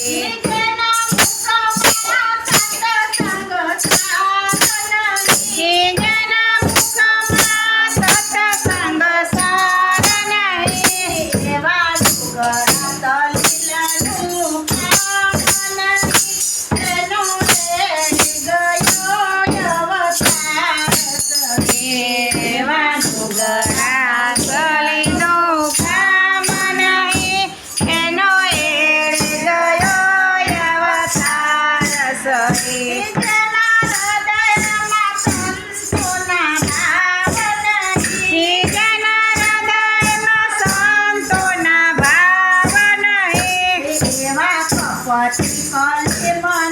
你。flex. Hands in my